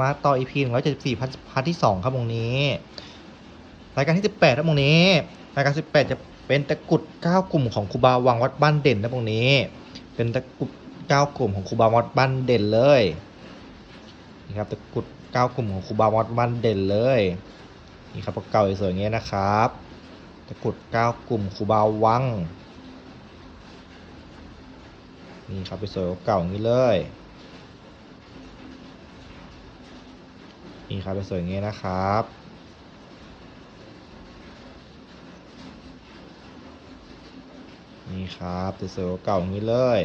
มาต่อ EP หนึ่งร้อยเจ็ดสิบสี่พาร์ทที่สองครับวงนี้ รายการที่สิบแปดครับวงนี้ รายการสิบแปดจะเป็นตะกรุดเก้ากลุ่มของครูบาวังวัดบ้านเด่นนะวงนี้ เป็นตะกรุดเก้ากลุ่มของครูบาวัดบ้านเด่นเลยนี่ครับตะกรุดเก้ากลุ่มของครูบาวัดบ้านเด่นเลยนี่ครับเก่าสวยๆอย่างเงี้ยนะครับตะกรุดเก้ากลุ่มครูบาวังนี่ครับไปสวยเก่าอย่างนี้เลย นี่ครับไปสวยอย่างนี้นะครับนี่ครับจะสวยเก่าอย่างนี้เลย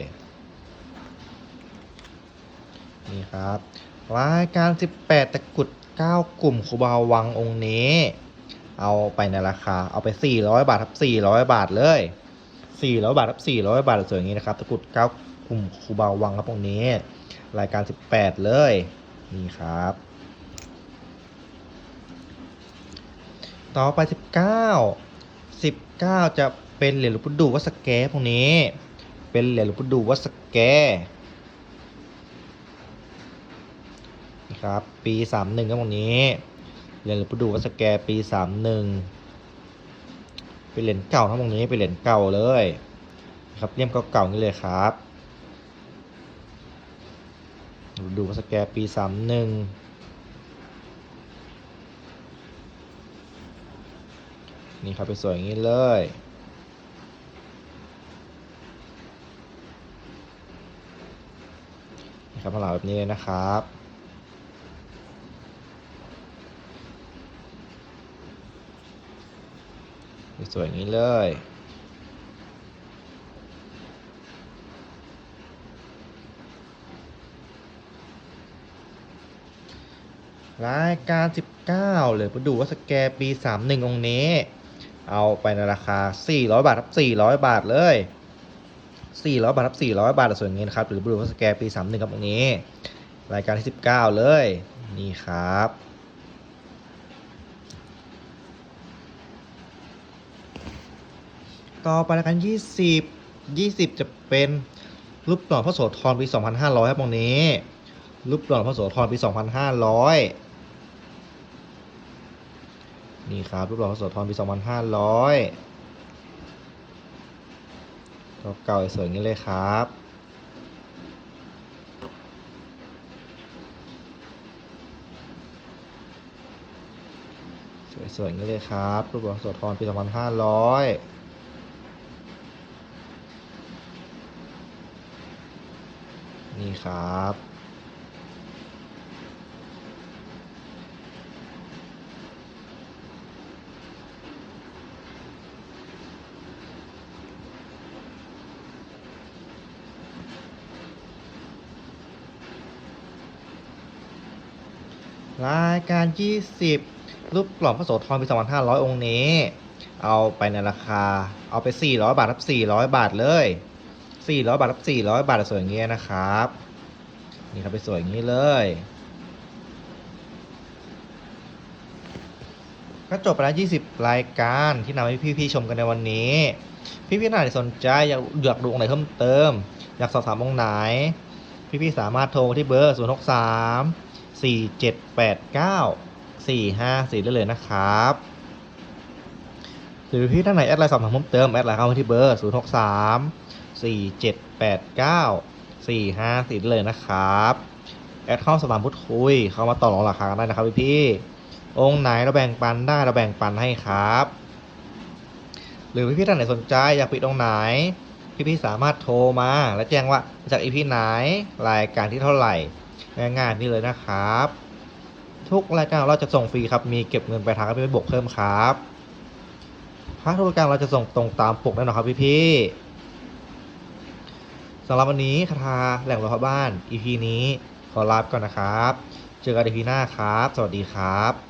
นี่ครับ รายการ 18 ตะกุด 9 กลุ่มครูบาวังองค์นี้ เอาไปในราคา เอาไป 400 บาทครับ 400 บาทเลย 400 บาทครับ 400 บาทสวยอย่างนี้นะครับ ตะกุด 9 กลุ่มครูบาวังครับองค์นี้ รายการ 18 เลย นี่ครับ ต่อไป 19 19 จะเป็นเหรียญหลวงปู่ดูวัดสแกพวกนี้ เป็นเหรียญหลวงปู่ดูวัดสแกนะครับปี 31ครับพวกนี้เหรียญหลวงปู่ดูวัดสแกปี 31 เป็นเหรียญเก่าทั้งพวกนี้เป็นเหรียญเก่าเลยนะครับเลี่ยมเก่าๆนี่เลยครับหลวงปู่ดูวัดสแกปี 31 นี่ครับไปสวยอย่างนี้เลย นี่ครับมาหลาแบบนี้เลยนะครับสวยอย่างนี้เลย รายการ 19 เลยมาดูว่าสแกปี 31 องค์นี้ เอาไปในราคา 400 บาทครับ400 บาทเลย 400 บาทครับ400 บาทส่วนนี้นครับหรือบลูสแกร์ปี 31ครับองค์นี้ รายการที่ 19 เลย นี่ครับต่อไปรายการ20 20 จะเป็นรูปหล่อพระโสธรปี 2500 ครับตรงนี้รูปหล่อพระโสธรปี 2500 นี่ครับรูปหล่อพระโสธรปี 2500ก็เก่าสวยอย่างนี้เลยครับ สวยๆอย่างนี้เลยครับ รูปหล่อพระโสธรปี 2500นี่ครับ รายการ 20 รูปกล่องพระโสธรปี2500 องค์นี้ เอาไปในราคา เอาไป 400 บาท รับ 400 บาทเลย 400 บาท รับ 400 บาทสวยอย่างเงี้ยนะครับ นี่ครับไปสวยอย่างนี้เลยก็จบไปแล้ว 20 รายการที่นำให้พี่ๆชมกันในวันนี้ พี่ๆท่านไหนสนใจอยากอยากดูองค์ไหนเพิ่มเติม อยากสอบถามองค์ไหน พี่ๆสามารถโทรที่เบอร์ 0 6 3 4 7 8 9 4 5 4 ได้เลยนะครับ หรือพี่ท่านไหนแอดไลน์สอบถามเพิ่มเติม แอดไลน์เข้ามาที่เบอร์ 0 6 3 4 7 8 9 4 5 4ได้เลยนะครับ แอดเข้าสอบถามพูดคุย เข้ามาต่อรองราคากันได้นะครับพี่พี่องค์ไหนเราแบ่งปันได้เราแบ่งปันให้ครับ หรือพี่ๆท่านไหนสนใจอยากปิดองค์ไหนพี่ๆสามารถโทรมา และแจ้งว่าจากอีพีไหนรายการที่เท่าไหร่ ง่ายๆนี่เลยนะครับ ทุกรายการเราจะส่งฟรีครับ มีเก็บเงินไปลายทางก็ไปบวกเพิ่มครับพาร์ททุกรายการเราจะส่งตรงตามปกแน่นอนครับพี่ๆสำหรับวันนี้คาถาแหล่งรถบ้าน EP นี้ขอลาไปก่อนนะครับ เจอกัน EP หน้าครับ สวัสดีครับ